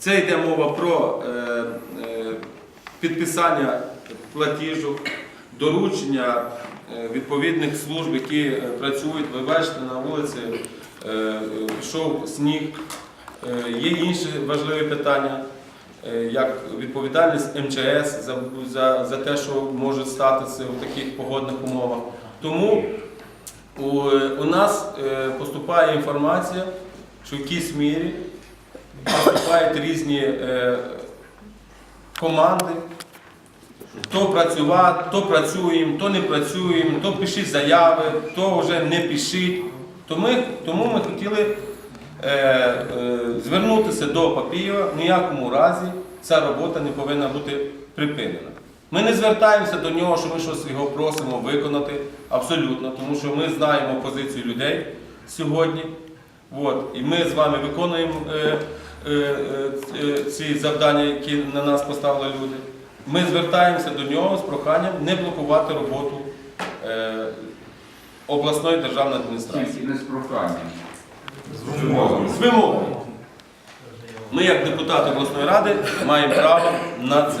Це йде мова про е, е, підписання платіжок, доручення е, відповідних служб, які працюють. Ви бачите, на вулиці е, сніг. Є інші важливі питання, як відповідальність МЧС за, за, за те, що може статися в таких погодних умовах. Тому у, у нас поступає інформація, що в якійсь мірі поступають різні е, команди. То працювати, то працюємо, то не працюємо, то пишіть заяви, то вже не пишіть. То ми, тому ми хотіли е, е, звернутися до Папієва, в ніякому разі ця робота не повинна бути припинена. Ми не звертаємося до нього, що ми щось його просимо виконати абсолютно, тому що ми знаємо позицію людей сьогодні. От, і ми з вами виконуємо е, е, е, е, ці завдання, які на нас поставили люди. Ми звертаємося до нього з проханням не блокувати роботу е, обласної державної адміністрації. Тільки не з проханням. З вимогою. Ми, як депутати обласної ради, маємо право на це.